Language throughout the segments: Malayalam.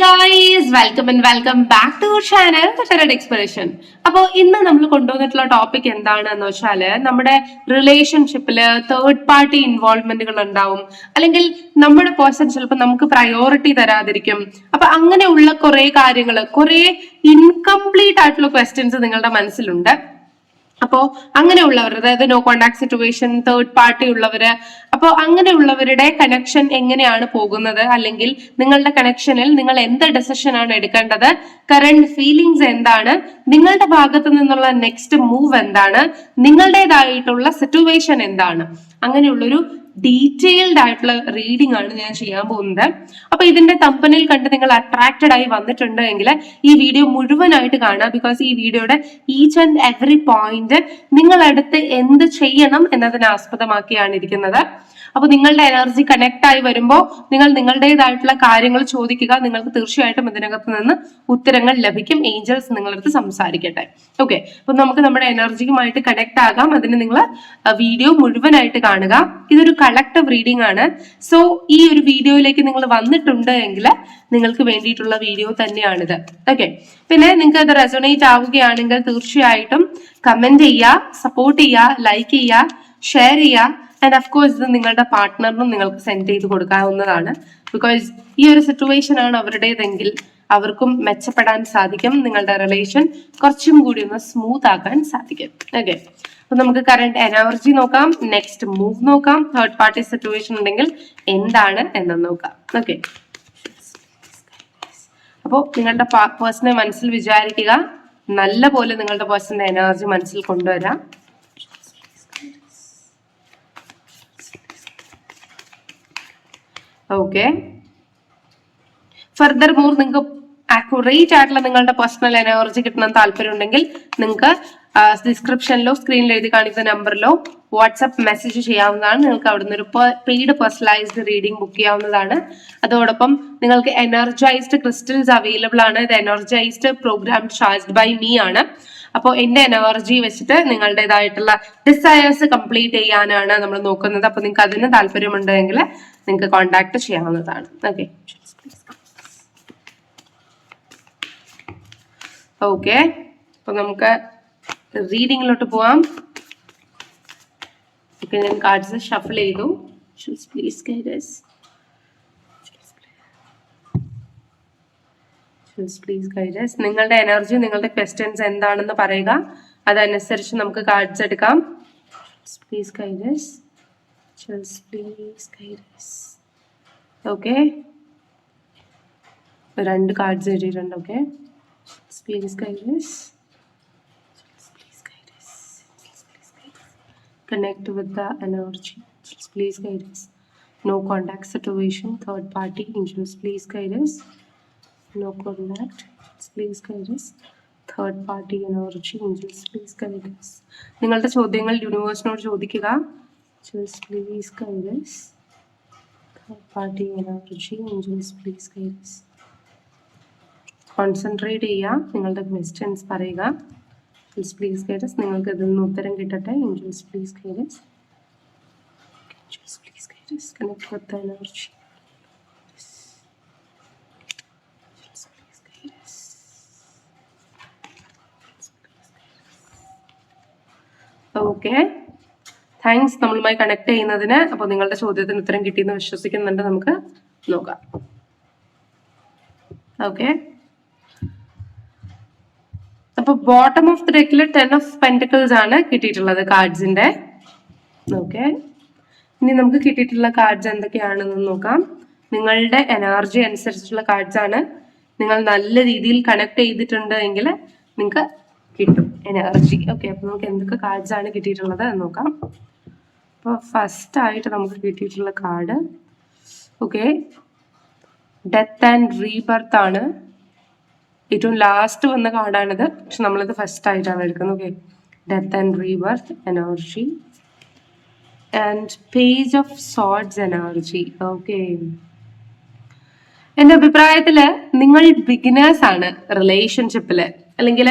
Guys welcome and welcome back to channel tarot expression അപ്പോൾ ഇന്ന് നമ്മൾ കൊണ്ടുവന്നിട്ടുള്ള ടോപ്പിക് എന്താണെന്ന് വെച്ചാൽ നമ്മുടെ റിലേഷൻഷിപ്പിൽ തേർഡ് പാർട്ടി ഇൻവോൾവ്മെന്റുകൾ ഉണ്ടാവും. അല്ലെങ്കിൽ നമ്മുടെ പേഴ്സൺ ചിലപ്പോൾ നമുക്ക് പ്രയോറിറ്റി തരാതിരിക്കും. അപ്പൊ അങ്ങനെയുള്ള കുറെ കാര്യങ്ങൾ കുറെ ഇൻകംപ്ലീറ്റ് ആയിട്ടുള്ള ക്വസ്റ്റ്യൻസ് നിങ്ങളുടെ മനസ്സിലുണ്ട്. അപ്പോ അങ്ങനെയുള്ളവർ അതായത് no contact situation third party ഉള്ളവര് അപ്പോൾ അങ്ങനെയുള്ളവരുടെ കണക്ഷൻ എങ്ങനെയാണ് പോകുന്നത്? അല്ലെങ്കിൽ നിങ്ങളുടെ കണക്ഷനിൽ നിങ്ങൾ എന്ത് ഡെസിഷൻ ആണ് എടുക്കേണ്ടത്? കറണ്ട് ഫീലിങ്സ് എന്താണ്? നിങ്ങളുടെ ഭാഗത്ത് നിന്നുള്ള നെക്സ്റ്റ് മൂവ് എന്താണ്? നിങ്ങളുടേതായിട്ടുള്ള സിറ്റുവേഷൻ എന്താണ്? അങ്ങനെയുള്ളൊരു ഡീറ്റെയിൽഡ് ആയിട്ടുള്ള റീഡിംഗ് ആണ് ഞാൻ ചെയ്യാൻ പോകുന്നത്. അപ്പൊ ഇതിന്റെ തമ്പനിൽ കണ്ട് നിങ്ങൾ അട്രാക്റ്റഡ് ആയി വന്നിട്ടുണ്ട് എങ്കിൽ ഈ വീഡിയോ മുഴുവനായിട്ട് കാണുക. ബിക്കോസ് ഈ വീഡിയോയുടെ ഈച്ച് ആൻഡ് എവറി പോയിന്റ് നിങ്ങളടുത്ത് എന്ത് ചെയ്യണം എന്നതിനെ ആസ്പദമാക്കിയാണ് ഇരിക്കുന്നത്. അപ്പൊ നിങ്ങളുടെ എനർജി കണക്ട് ആയി വരുമ്പോൾ നിങ്ങൾ നിങ്ങളുടേതായിട്ടുള്ള കാര്യങ്ങൾ ചോദിക്കുക. നിങ്ങൾക്ക് തീർച്ചയായിട്ടും ഇതിനകത്ത് നിന്ന് ഉത്തരങ്ങൾ ലഭിക്കും. ഏഞ്ചൽസ് നിങ്ങളടുത്ത് സംസാരിക്കട്ടെ. ഓക്കെ അപ്പൊ നമുക്ക് നമ്മുടെ എനർജിയുമായിട്ട് കണക്ട് ആകാം. അതിന് നിങ്ങൾ വീഡിയോ മുഴുവനായിട്ട് കാണുക. ഇതൊരു കളക്ടീവ് റീഡിംഗ് ആണ്. സോ ഈ ഒരു വീഡിയോയിലേക്ക് നിങ്ങൾ വന്നിട്ടുണ്ട് എങ്കിൽ നിങ്ങൾക്ക് വേണ്ടിയിട്ടുള്ള വീഡിയോ തന്നെയാണിത്. ഓക്കെ പിന്നെ നിങ്ങൾക്ക് അത് റെസൊണേറ്റ് ആവുകയാണെങ്കിൽ തീർച്ചയായിട്ടും കമന്റ് ചെയ്യുക സപ്പോർട്ട് ചെയ്യുക ലൈക്ക് ചെയ്യുക ഷെയർ ചെയ്യുക. ആൻഡ് ഓഫ് കോഴ്സ് ഇത് നിങ്ങളുടെ പാർട്ട്ണറിനും നിങ്ങൾക്ക് സെൻഡ് ചെയ്ത് കൊടുക്കാവുന്നതാണ്. ബിക്കോസ് ഈ ഒരു സിറ്റുവേഷൻ ആണ് അവരുടേതെങ്കിൽ അവർക്കും മെച്ചപ്പെടാൻ സാധിക്കും നിങ്ങളുടെ റിലേഷൻ കുറച്ചും കൂടി ഒന്ന് സ്മൂത്ത് ആക്കാൻ സാധിക്കും. ഓക്കെ അപ്പൊ നമുക്ക് കറണ്ട് എനർജി നോക്കാം നെക്സ്റ്റ് മൂവ് നോക്കാം തേർഡ് പാർട്ടി സിറ്റുവേഷൻ ഉണ്ടെങ്കിൽ എന്താണ് എന്ന് നോക്കാം. ഓക്കെ അപ്പോൾ നിങ്ങളുടെ പേഴ്സണെ മനസ്സിൽ വിചാരിക്കുക നല്ല പോലെ നിങ്ങളുടെ പേഴ്സണിന്റെ എനർജി മനസ്സിൽ കൊണ്ടുവരാം. ഓക്കെ ഫർദർ മോർ നിങ്ങൾക്ക് ആക്യുറേറ്റ് ആയിട്ടുള്ള നിങ്ങളുടെ പേഴ്സണൽ എനർജി കിട്ടണം താല്പര്യം ഉണ്ടെങ്കിൽ നിങ്ങൾക്ക് ഡിസ്ക്രിപ്ഷനിലോ സ്ക്രീനിൽ എഴുതി കാണിക്കുന്ന നമ്പറിലോ വാട്സപ്പ് മെസ്സേജ് ചെയ്യാവുന്നതാണ്. നിങ്ങൾക്ക് അവിടുന്ന് ഒരു പെയ്ഡ് പേഴ്സണലൈസ്ഡ് റീഡിംഗ് ബുക്ക് ചെയ്യാവുന്നതാണ്. അതോടൊപ്പം നിങ്ങൾക്ക് എനർജൈസ്ഡ് ക്രിസ്റ്റൽസ് അവൈലബിൾ ആണ്. ഇത് energized program charged by me ആണ്. അപ്പോൾ എന്റെ എനർജി വെച്ചിട്ട് നിങ്ങളുടേതായിട്ടുള്ള ഡിസയേഴ്സ് കംപ്ലീറ്റ് ചെയ്യാനാണ് നമ്മൾ നോക്കുന്നത്. അപ്പൊ നിങ്ങൾക്ക് അതിന് താല്പര്യമുണ്ടെങ്കിൽ നിങ്ങൾക്ക് കോൺടാക്ട് ചെയ്യാവുന്നതാണ്. ഓക്കെ ഓക്കെ അപ്പൊ നമുക്ക് റീഡിങ്ങിലോട്ട് പോവാം. ഓക്കെ ഞാൻ കാർഡ്സ് ഷഫിൾ ചെയ്തു. Please guide us please guide us നിങ്ങളുടെ എനർജി നിങ്ങളുടെ ക്വസ്റ്റ്യൻസ് എന്താണെന്ന് പറയുക. അതനുസരിച്ച് നമുക്ക് കാർഡ്സ് എടുക്കാം. Please guide us please guide us okay രണ്ട് കാർഡ്സ് എഴുതിയിട്ടുണ്ട് okay please guide us connect with the energy. Please guide us. No contact situation. Third party angels, please guide us. No contact. Please guide us. Third party universe angels please us. നിങ്ങളുടെ ചോദ്യങ്ങൾ യൂണിവേഴ്സിനോട് ചോദിക്കുക please us. Third party universe angels please us. Concentrate ചെയ്യുക നിങ്ങളുടെ ക്വസ്റ്റ്യൻസ് പറയുക ഏഞ്ചൽസ് പ്ലീസ് ഗൈഡസ് നിങ്ങൾക്ക് ഇതിൽ നിന്ന് ഉത്തരം കിട്ടട്ടെ angels please angels please guide us connect with energy okay thanks നമ്മളുമായി കണക്ട് ചെയ്യുന്നതിന് അപ്പോൾ നിങ്ങളുടെ ചോദ്യത്തിന് ഉത്തരം കിട്ടിയെന്ന് വിശ്വസിക്കുന്നുണ്ട് നമുക്ക് നോക്കാം. ഓക്കെ അപ്പൊ ബോട്ടം ഓഫ് ദ ഡെക്കിൽ ടെൻ ഓഫ് പെന്റിക്കിൾസ് ആണ് കിട്ടിയിട്ടുള്ളത് കാർഡ്സിന്റെ ഓക്കെ ഇനി നമുക്ക് കിട്ടിയിട്ടുള്ള കാർഡ്സ് എന്തൊക്കെയാണെന്ന് നോക്കാം. നിങ്ങളുടെ എനർജി അനുസരിച്ചുള്ള കാർഡ്സ് ആണ്. നിങ്ങൾ നല്ല രീതിയിൽ കണക്ട് ചെയ്തിട്ടുണ്ട് എങ്കിൽ നിങ്ങൾക്ക് കിട്ടും. എനർജി ഓക്കെ അപ്പൊ നമുക്ക് എന്തൊക്കെ കാർഡ്സ് ആണ് കിട്ടിയിട്ടുള്ളത് എന്ന് നോക്കാം. അപ്പോൾ ഫസ്റ്റ് ആയിട്ട് നമുക്ക് കിട്ടിയിട്ടുള്ള card okay death and rebirth ആണ് ഏറ്റവും ലാസ്റ്റ് വന്ന കാർഡാണിത് പക്ഷെ നമ്മളിത് ഫസ്റ്റ് ആയിട്ടാണ് എടുക്കുന്നത്. Okay death and rebirth energy and page of swords energy okay എന്റെ അഭിപ്രായത്തിൽ നിങ്ങൾ ബിഗിനേഴ്സ് ആണ് റിലേഷൻഷിപ്പിൽ അല്ലെങ്കിൽ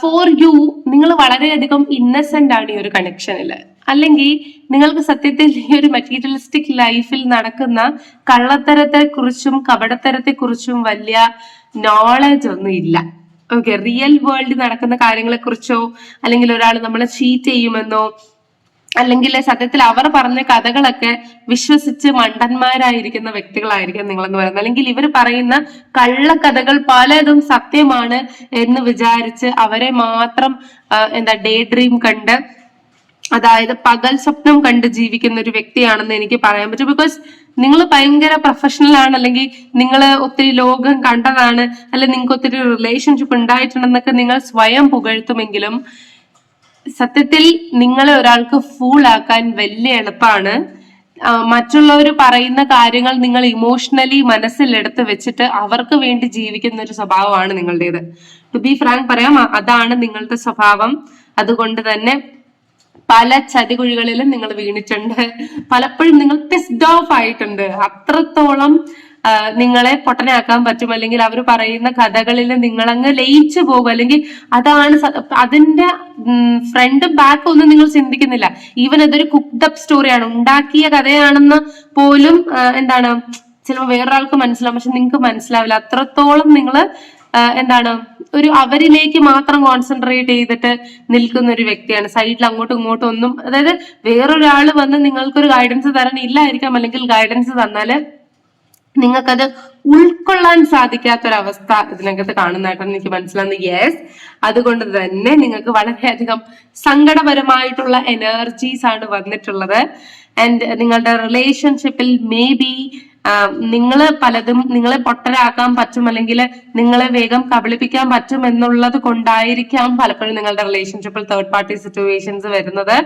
ഫോർ യു നിങ്ങൾ വളരെയധികം ഇന്നസെന്റ് ആണ് ഈ ഒരു കണക്ഷനിൽ അല്ലെങ്കിൽ നിങ്ങൾക്ക് സത്യത്തിൽ ഈ ഒരു മെറ്റീരിയലിസ്റ്റിക് ലൈഫിൽ നടക്കുന്ന കള്ളത്തരത്തെ കുറിച്ചും കപടത്തരത്തെ കുറിച്ചും വലിയ നോളജ് ഒന്നും ഇല്ല. ഓക്കെ റിയൽ വേൾഡിൽ നടക്കുന്ന കാര്യങ്ങളെ കുറിച്ചോ അല്ലെങ്കിൽ ഒരാൾ നമ്മളെ ചീറ്റ് ചെയ്യുമെന്നോ അല്ലെങ്കിൽ സത്യത്തിൽ അവർ പറഞ്ഞ കഥകളൊക്കെ വിശ്വസിച്ച് മണ്ടന്മാരായിരിക്കുന്ന വ്യക്തികളായിരിക്കും നിങ്ങളെന്ന് പറയുന്നത്. അല്ലെങ്കിൽ ഇവർ പറയുന്ന കള്ളക്കഥകൾ പലതും സത്യമാണ് എന്ന് വിചാരിച്ച് അവരെ മാത്രം എന്താ ഡേ ഡ്രീം കണ്ട് അതായത് പകൽ സ്വപ്നം കണ്ട് ജീവിക്കുന്ന ഒരു വ്യക്തിയാണെന്ന് എനിക്ക് പറയാൻ പറ്റും. ബിക്കോസ് നിങ്ങൾ ഭയങ്കര പ്രൊഫഷണൽ ആണ് അല്ലെങ്കിൽ നിങ്ങൾ ഒത്തിരി ലോകം കണ്ടതാണ് അല്ലെങ്കിൽ നിങ്ങൾക്ക് ഒത്തിരി റിലേഷൻഷിപ്പ് ഉണ്ടായിട്ടുണ്ടെന്നൊക്കെ നിങ്ങൾ സ്വയം പുകഴ്ത്തുമെങ്കിലും സത്യത്തിൽ നിങ്ങളെ ഒരാൾക്ക് ഫൂൾ ആക്കാൻ വലിയ എളുപ്പമാണ് മറ്റുള്ളവർ പറയുന്ന കാര്യങ്ങൾ നിങ്ങൾ ഇമോഷണലി മനസ്സിലെടുത്ത് വെച്ചിട്ട് അവർക്ക് വേണ്ടി ജീവിക്കുന്ന ഒരു സ്വഭാവമാണ് നിങ്ങളുടേത്. ടു ബി ഫ്രാങ്ക് പറയാം അതാണ് നിങ്ങളുടെ സ്വഭാവം. അതുകൊണ്ട് തന്നെ പല ചതികുഴികളിലും നിങ്ങൾ വീണിട്ടുണ്ട്. പലപ്പോഴും നിങ്ങൾ പിസ്ഡ് ഓഫ് ആയിട്ടുണ്ട്. അത്രത്തോളം നിങ്ങളെ പൊട്ടനാക്കാൻ പറ്റും. അല്ലെങ്കിൽ അവർ പറയുന്ന കഥകളിൽ നിങ്ങളങ്ങ് ലയിച്ചു പോകും. അല്ലെങ്കിൽ അതാണ് അതിന്റെ ഫ്രണ്ട് ബാക്ക് ഒന്നും നിങ്ങൾ ചിന്തിക്കുന്നില്ല. ഈവൻ അതൊരു കുക്ക്ഡപ്പ് സ്റ്റോറിയാണ് ഉണ്ടാക്കിയ കഥയാണെന്ന് പോലും എന്താണ് ചിലപ്പോൾ വേറൊരാൾക്ക് മനസ്സിലാവും. പക്ഷെ നിങ്ങൾക്ക് മനസ്സിലാവില്ല. അത്രത്തോളം നിങ്ങൾ എന്താണ് ഒരു അവരിലേക്ക് മാത്രം കോൺസെൻട്രേറ്റ് ചെയ്തിട്ട് നിൽക്കുന്ന ഒരു വ്യക്തിയാണ്. സൈഡിൽ അങ്ങോട്ടും ഇങ്ങോട്ടും ഒന്നും അതായത് വേറൊരാൾ വന്ന് നിങ്ങൾക്കൊരു ഗൈഡൻസ് തരാൻ ഇല്ലായിരിക്കാം. അല്ലെങ്കിൽ ഗൈഡൻസ് തന്നാൽ നിങ്ങൾക്കത് ഉൾക്കൊള്ളാൻ സാധിക്കാത്തൊരവസ്ഥ ഇതിനകത്ത് കാണുന്നതായിട്ടാണ് എനിക്ക് മനസ്സിലാകുന്നത്. യെസ് അതുകൊണ്ട് തന്നെ നിങ്ങൾക്ക് വളരെയധികം സങ്കടപരമായിട്ടുള്ള എനർജീസ് ആണ് വന്നിട്ടുള്ളത്. ആൻഡ് നിങ്ങളുടെ റിലേഷൻഷിപ്പിൽ മേ ബി നിങ്ങൾ പലതും നിങ്ങളെ പൊട്ടരാക്കാൻ പറ്റും അല്ലെങ്കിൽ നിങ്ങളെ വേഗം കബളിപ്പിക്കാൻ പറ്റും എന്നുള്ളത് കൊണ്ടായിരിക്കാം പലപ്പോഴും നിങ്ങളുടെ റിലേഷൻഷിപ്പിൽ തേർഡ് പാർട്ടി സിറ്റുവേഷൻസ് വരുന്നത്.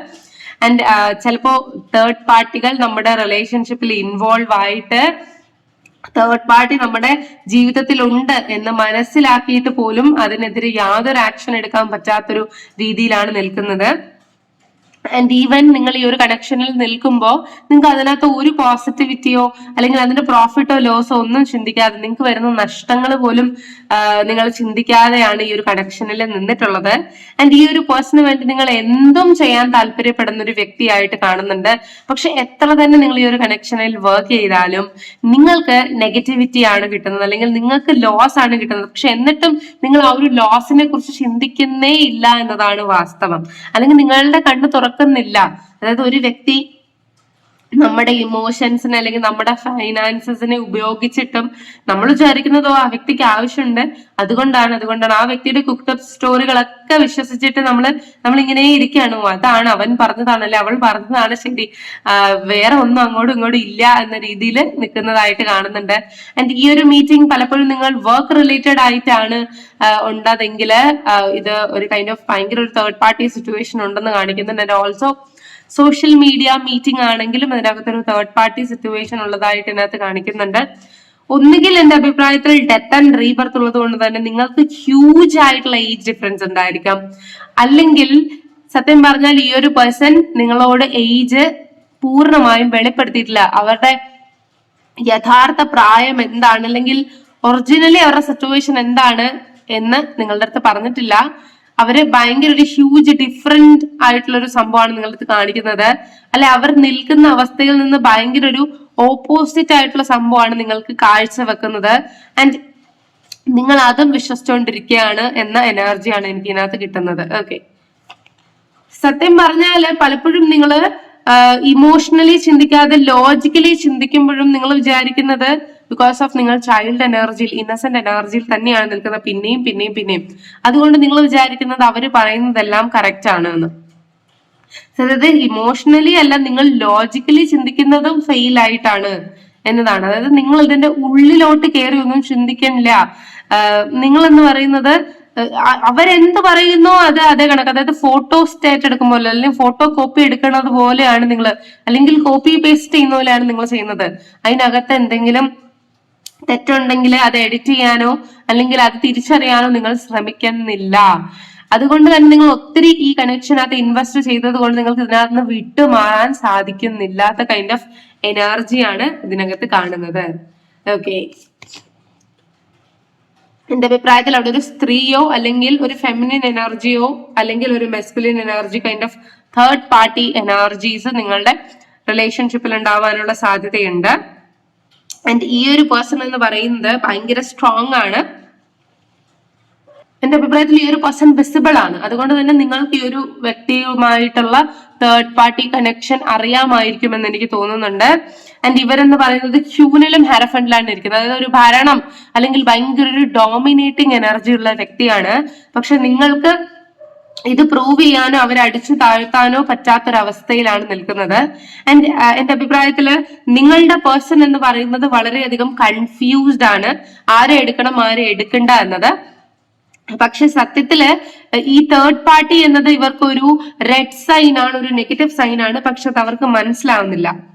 ആൻഡ് ചിലപ്പോ തേർഡ് പാർട്ടികൾ നമ്മുടെ റിലേഷൻഷിപ്പിൽ ഇൻവോൾവ് ആയിട്ട് തേർഡ് പാർട്ടി നമ്മുടെ ജീവിതത്തിൽ ഉണ്ട് എന്ന് മനസ്സിലാക്കിയിട്ട് പോലും അതിനെതിരെ യാതൊരു ആക്ഷൻ എടുക്കാൻ പറ്റാത്തൊരു രീതിയിലാണ് നിൽക്കുന്നത്. ആൻഡ് ഈവൻ നിങ്ങൾ ഈ ഒരു കണക്ഷനിൽ നിൽക്കുമ്പോൾ നിങ്ങൾക്ക് അതിനകത്ത് ഒരു പോസിറ്റിവിറ്റിയോ അല്ലെങ്കിൽ അതിന്റെ പ്രോഫിറ്റോ ലോസോ ഒന്നും ചിന്തിക്കാതെ നിങ്ങൾക്ക് വരുന്ന നഷ്ടങ്ങൾ പോലും നിങ്ങൾ ചിന്തിക്കാതെയാണ് ഈ ഒരു കണക്ഷനിൽ നിന്നിട്ടുള്ളത്. ആൻഡ് ഈ ഒരു പേഴ്സണിന് വേണ്ടി നിങ്ങൾ എന്തും ചെയ്യാൻ താല്പര്യപ്പെടുന്ന ഒരു വ്യക്തിയായിട്ട് കാണുന്നുണ്ട്. പക്ഷെ എത്ര തന്നെ നിങ്ങൾ ഈ ഒരു കണക്ഷനിൽ വർക്ക് ചെയ്താലും നിങ്ങൾക്ക് നെഗറ്റിവിറ്റി ആണ് കിട്ടുന്നത് അല്ലെങ്കിൽ നിങ്ങൾക്ക് ലോസ് ആണ് കിട്ടുന്നത്. പക്ഷെ എന്നിട്ടും നിങ്ങൾ ആ ഒരു ലോസിനെ കുറിച്ച് ചിന്തിക്കുന്നേ ഇല്ല എന്നതാണ് വാസ്തവം. അല്ലെങ്കിൽ നിങ്ങളുടെ കണ്ണ് തുറക്കുന്നില്ല അതായത് ഒരു വ്യക്തി നമ്മുടെ ഇമോഷൻസിനെ അല്ലെങ്കിൽ നമ്മുടെ ഫൈനാൻസസിനെ ഉപയോഗിച്ചിട്ടും നമ്മൾ വിചാരിക്കുന്നതോ ആ വ്യക്തിക്ക് ആവശ്യമുണ്ട്. അതുകൊണ്ടാണ് അതുകൊണ്ടാണ്. ആ വ്യക്തിയുടെ കുക്ടപ്പ് സ്റ്റോറികളൊക്കെ വിശ്വസിച്ചിട്ട് നമ്മൾ നമ്മൾ ഇങ്ങനെ ഇരിക്കുകയാണ് അതാണ് അവൻ പറഞ്ഞതാണല്ലേ അവൾ പറഞ്ഞതാണ് ശരി. വേറെ ഒന്നും അങ്ങോട്ടും ഇങ്ങോട്ടും ഇല്ല എന്ന രീതിയിൽ നിൽക്കുന്നതായിട്ട് കാണുന്നുണ്ട്. ആൻഡ് ഈ ഒരു മീറ്റിംഗ് പലപ്പോഴും നിങ്ങൾ വർക്ക് റിലേറ്റഡ് ആയിട്ടാണ് ഉണ്ടതെങ്കിൽ ഇത് ഒരു കൈൻഡ് ഓഫ് ഭയങ്കര ഒരു തേർഡ് പാർട്ടി സിറ്റുവേഷൻ ഉണ്ടെന്ന് കാണിക്കുന്നുണ്ട്. And also social media meeting ആണെങ്കിലും അതിനകത്തൊരു തേർഡ് പാർട്ടി സിറ്റുവേഷൻ ഉള്ളതായിട്ട് ഇതിനകത്ത് കാണിക്കുന്നുണ്ട്. ഒന്നുകിൽ എന്റെ അഭിപ്രായത്തിൽ ഡെത്ത് ആൻഡ് റീബർത്ത് ഉള്ളത് കൊണ്ട് തന്നെ നിങ്ങൾക്ക് ഹ്യൂജ് ആയിട്ടുള്ള ഏജ് ഡിഫറൻസ് ഉണ്ടായിരിക്കാം. അല്ലെങ്കിൽ സത്യം പറഞ്ഞാൽ ഈ ഒരു പേഴ്സൺ നിങ്ങളോട് ഏജ് പൂർണമായും വെളിപ്പെടുത്തിയിട്ടില്ല. അവരുടെ യഥാർത്ഥ പ്രായം എന്താണ്? അല്ലെങ്കിൽ ഒറിജിനലി അവരുടെ സിറ്റുവേഷൻ എന്താണ്? എന്ന് നിങ്ങളുടെ അടുത്ത് പറഞ്ഞിട്ടില്ല. അവർ ഭയങ്കര ഒരു ഹ്യൂജ് ഡിഫറെന്റ് ആയിട്ടുള്ള ഒരു സംഭവമാണ് നിങ്ങളുടെ അടുത്ത് കാണിക്കുന്നത്. അല്ലെ അവർ നിൽക്കുന്ന അവസ്ഥയിൽ നിന്ന് ഭയങ്കര ഒരു ഓപ്പോസിറ്റ് ആയിട്ടുള്ള സംഭവമാണ് നിങ്ങൾക്ക് കാഴ്ച വെക്കുന്നത് ആൻഡ് നിങ്ങൾ അതും വിശ്വസിച്ചുകൊണ്ടിരിക്കുകയാണ് എന്ന എനർജിയാണ് എനിക്ക് ഇതിനകത്ത് കിട്ടുന്നത്. ഓക്കെ സത്യം പറഞ്ഞാൽ പലപ്പോഴും നിങ്ങൾ ഇമോഷണലി ചിന്തിക്കാതെ ലോജിക്കലി ചിന്തിക്കുമ്പോഴും നിങ്ങൾ വിചാരിക്കുന്നത് ബിക്കോസ് ഓഫ് നിങ്ങൾ ചൈൽഡ് എനർജിയിൽ ഇന്നസെന്റ് എനർജിയിൽ തന്നെയാണ് നിൽക്കുന്നത്. പിന്നെയും പിന്നെയും പിന്നെയും. അതുകൊണ്ട് നിങ്ങൾ വിചാരിക്കുന്നത് അവർ പറയുന്നതെല്ലാം കറക്റ്റ് ആണ് എന്ന് അതായത് ഇമോഷണലി അല്ല നിങ്ങൾ ലോജിക്കലി ചിന്തിക്കുന്നതും ഫെയിൽ ആയിട്ടാണ് എന്നതാണ്. അതായത് നിങ്ങൾ ഇതിന്റെ ഉള്ളിലോട്ട് കയറി ഒന്നും ചിന്തിക്കണില്ല. നിങ്ങൾ എന്ന് പറയുന്നത് അവരെന്ത് പറയുന്നോ അത് അതേ കണക്ക്. അതായത് ഫോട്ടോ സ്റ്റേറ്റ് പോലെ അല്ലെങ്കിൽ ഫോട്ടോ കോപ്പി എടുക്കുന്നത് പോലെയാണ് നിങ്ങൾ അല്ലെങ്കിൽ കോപ്പി പേസ്റ്റ് ചെയ്യുന്ന പോലെയാണ് നിങ്ങൾ ചെയ്യുന്നത്. അതിനകത്ത് എന്തെങ്കിലും തെറ്റുണ്ടെങ്കിൽ അത് എഡിറ്റ് ചെയ്യാനോ അല്ലെങ്കിൽ അത് തിരിച്ചറിയാനോ നിങ്ങൾ ശ്രമിക്കുന്നില്ല. അതുകൊണ്ട് തന്നെ നിങ്ങൾ ഒത്തിരി ഈ കണക്ഷനകത്ത് ഇൻവെസ്റ്റ് ചെയ്തത് കൊണ്ട് നിങ്ങൾക്ക് ഇതിനകത്ത് നിന്ന് വിട്ടുമാറാൻ സാധിക്കുന്നില്ലാത്ത കൈൻഡ് ഓഫ് എനർജിയാണ് ഇതിനകത്ത് കാണുന്നത്. ഓക്കെ എന്റെ അഭിപ്രായത്തിൽ അവിടെ ഒരു സ്ത്രീയോ അല്ലെങ്കിൽ ഒരു ഫെമിനിൻ എനർജിയോ അല്ലെങ്കിൽ ഒരു masculine energy kind of third party energies നിങ്ങളുടെ റിലേഷൻഷിപ്പിൽ ഉണ്ടാവാനുള്ള സാധ്യതയുണ്ട്. ആൻഡ് ഈ ഒരു പേഴ്സൺ എന്ന് പറയുന്നത് ഭയങ്കര സ്ട്രോങ് ആണ്. എന്റെ അഭിപ്രായത്തിൽ ഈ ഒരു പേഴ്സൺ വിസിബിൾ ആണ്. അതുകൊണ്ട് തന്നെ നിങ്ങൾക്ക് ഈ ഒരു വ്യക്തിയുമായിട്ടുള്ള തേർഡ് പാർട്ടി കണക്ഷൻ അറിയാമായിരിക്കുമെന്ന് എനിക്ക് തോന്നുന്നുണ്ട്. ആൻഡ് ഇവരെന്ന് പറയുന്നത് ഹ്യൂനിലും ഹാരഫണ്ടിലാണ് ഇരിക്കുന്നത്. അതായത് ഒരു ഭരണം അല്ലെങ്കിൽ ഭയങ്കര ഒരു ഡോമിനേറ്റിംഗ് എനർജി ഉള്ള വ്യക്തിയാണ്. പക്ഷെ നിങ്ങൾക്ക് ഇത് പ്രൂവ് ചെയ്യാനോ അവരെ അടിച്ചു താഴ്ത്താനോ പറ്റാത്തൊരവസ്ഥയിലാണ് നിൽക്കുന്നത്. ആൻഡ് എന്റെ അഭിപ്രായത്തിൽ നിങ്ങളുടെ പേഴ്സൺ എന്ന് പറയുന്നത് വളരെയധികം കൺഫ്യൂസ്ഡ് ആണ്. ആരെ എടുക്കണം ആരെ എടുക്കണ്ട എന്നത്. പക്ഷെ സത്യത്തിൽ ഈ തേർഡ് പാർട്ടി എന്നത് ഇവർക്കൊരു റെഡ് സൈൻ ആണ് ഒരു നെഗറ്റീവ് സൈൻ ആണ്. പക്ഷെ അത് അവർക്ക് മനസ്സിലാവുന്നില്ല.